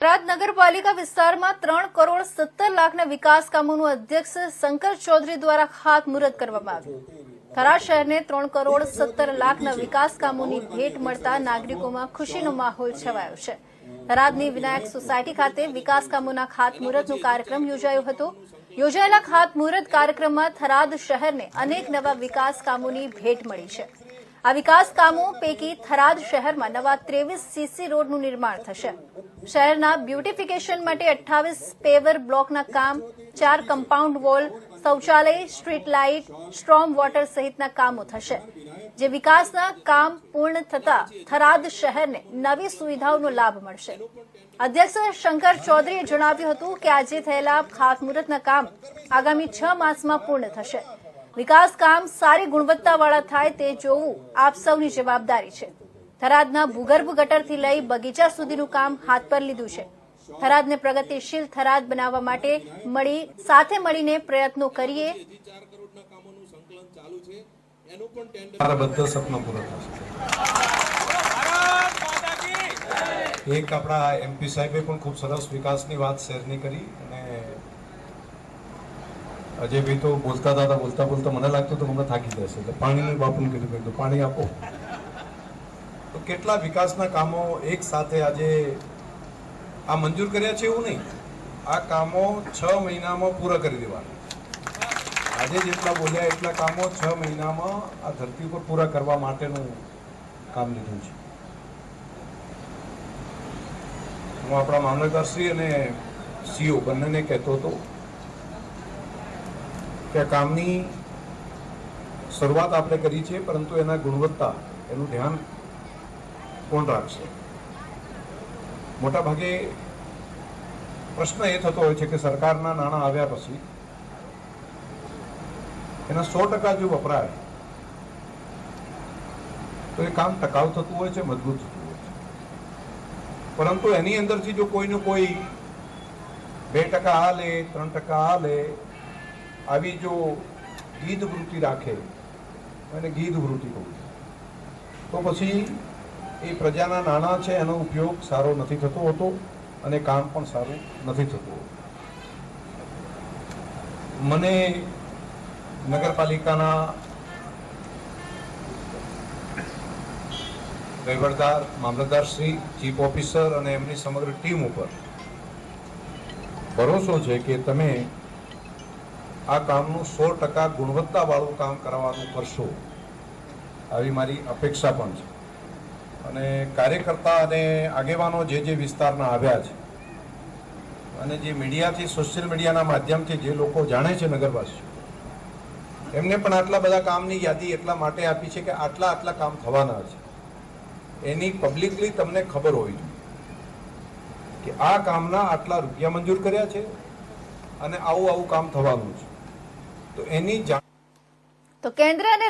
થરાદ નગરપાલિકા વિસ્તારમાં ત્રણ કરોડ સત્તર લાખના વિકાસ કામોનું અધ્યક્ષ શંકર ચૌધરી દ્વારા ખાતમુહૂર્ત કરવામાં આવ્યું થરાદ શહેરને ત્રણ કરોડ સત્તર લાખના વિકાસ કામોની ભેટ મળતા નાગરિકોમાં ખુશીનો માહોલ છવાયો છે. થરાદની વિનાયક સોસાયટી ખાતે વિકાસ કામોના ખાતમુહૂર્તનો કાર્યક્રમ યોજાયો હતો. યોજાયેલા ખાતમુહૂર્ત કાર્યક્રમમાં થરાદ શહેરને અનેક નવા વિકાસ કામોની ભેટ મળી છે. આ વિકાસ કામો પૈકી થરાદ શહેરમાં નવા ત્રેવીસ સીસી રોડનું નિર્માણ થશે. શહેરના બ્યુટિફિકેશન માટે અઠ્ઠાવીસ પેવર બ્લોકના કામ, ચાર કમ્પાઉન્ડ વોલ, શૌચાલય, સ્ટ્રીટ લાઇટ, સ્ટ્રોમ વોટર સહિતના કામો થશે. જે વિકાસના કામ પૂર્ણ થતા થરાદ શહેરને નવી સુવિધાઓનો લાભ મળશે. અધ્યક્ષ શંકર ચૌધરીએ જણાવ્યું હતું કે આજે થયેલા ખાતમુહૂર્તના કામ આગામી છ માસમાં પૂર્ણ થશે. વિકાસ કામ સારી ગુણવત્તાવાળા થાય તે જોવું આપ સૌની જવાબદારી છે. થરાદના ભૂગર્ભ ગટરથી લઈ બગીચા સુધીનું કામ હાથ પર લીધું છે. થરાદને પ્રગતિશીલ થરાદ બનાવવા માટે મળી, સાથે મળીને પ્રયત્નો કરીએ. એક આપણા એમપી સાહેબે પણ ખૂબ સરસ વિકાસની વાત શેરની કરી અને અજયભાઈ તો બોલતા હતા બોલતા બોલતા મને લાગતું તો મને થાકી જશે એટલે પાણીનું બાપુને કીધું કીધું, પાણી આપો. તો કેટલા વિકાસના કામો એક સાથે આજે આ મંજૂર કર્યા છે એવું નહીં. આ કામો છ મહિનામાં પૂરા કરી દેવાના. આજે જેટલા બોલ્યા, એટલા કામો છ મહિનામાં આ ધરતી ઉપર પૂરા કરવા માટેનું કામ લીધું છે. હું આપણા મામલતદારશ્રી અને સીઓ બંનેને કહેતો હતો કે આ કામની શરૂઆત આપણે કરી છે, પરંતુ એના ગુણવત્તા એનું ધ્યાન કોણ રાખશે? મોટાભાગે પ્રશ્ન એ થતો હોય છે કે સરકારના નાણાં આવ્યા પછી એના સો ટકા જો વપરાય, તો એ કામ ટકાઉ થતું હોય છે, મજબૂત થતું હોય છે. પરંતુ એની અંદરથી જો કોઈનું કોઈ બે ટકા આ લે, ત્રણ ટકા આ લે આવી જો ગીધ વૃત્તિ રાખે, અને ગીધ વૃત્તિ કહું તો પછી એ પ્રજાના નાણાં છે, એનો ઉપયોગ સારો નથી થતો હોતો, અને કામ પણ સારું નથી થતું મને નગરપાલિકાના વહીવટદાર મામલતદારશ્રી ચીફ ઓફિસર અને એમની સમગ્ર ટીમ ઉપર ભરોસો છે કે તમે આ કામનું સો ટકા ગુણવત્તાવાળું કામ કરવાનું કરશો, આવી મારી અપેક્ષા પણ છે. અને કાર્યકર્તા અને આગેવાનો જે જે વિસ્તારના આવ્યા છે, અને જે મીડિયાથી, સોશિયલ મીડિયાના માધ્યમથી જે લોકો જાણે છે નગરવાસીઓ, એમને પણ આટલા બધા કામની યાદી એટલા માટે આપી છે કે આટલા આટલા કામ થવાના છે. એની પબ્લિકલી તમને ખબર હોવી જોઈએ કે આ કામના આટલા રૂપિયા મંજૂર કર્યા છે અને આવું આવું કામ થવાનું છે. તો એની તો કેન્દ્ર અને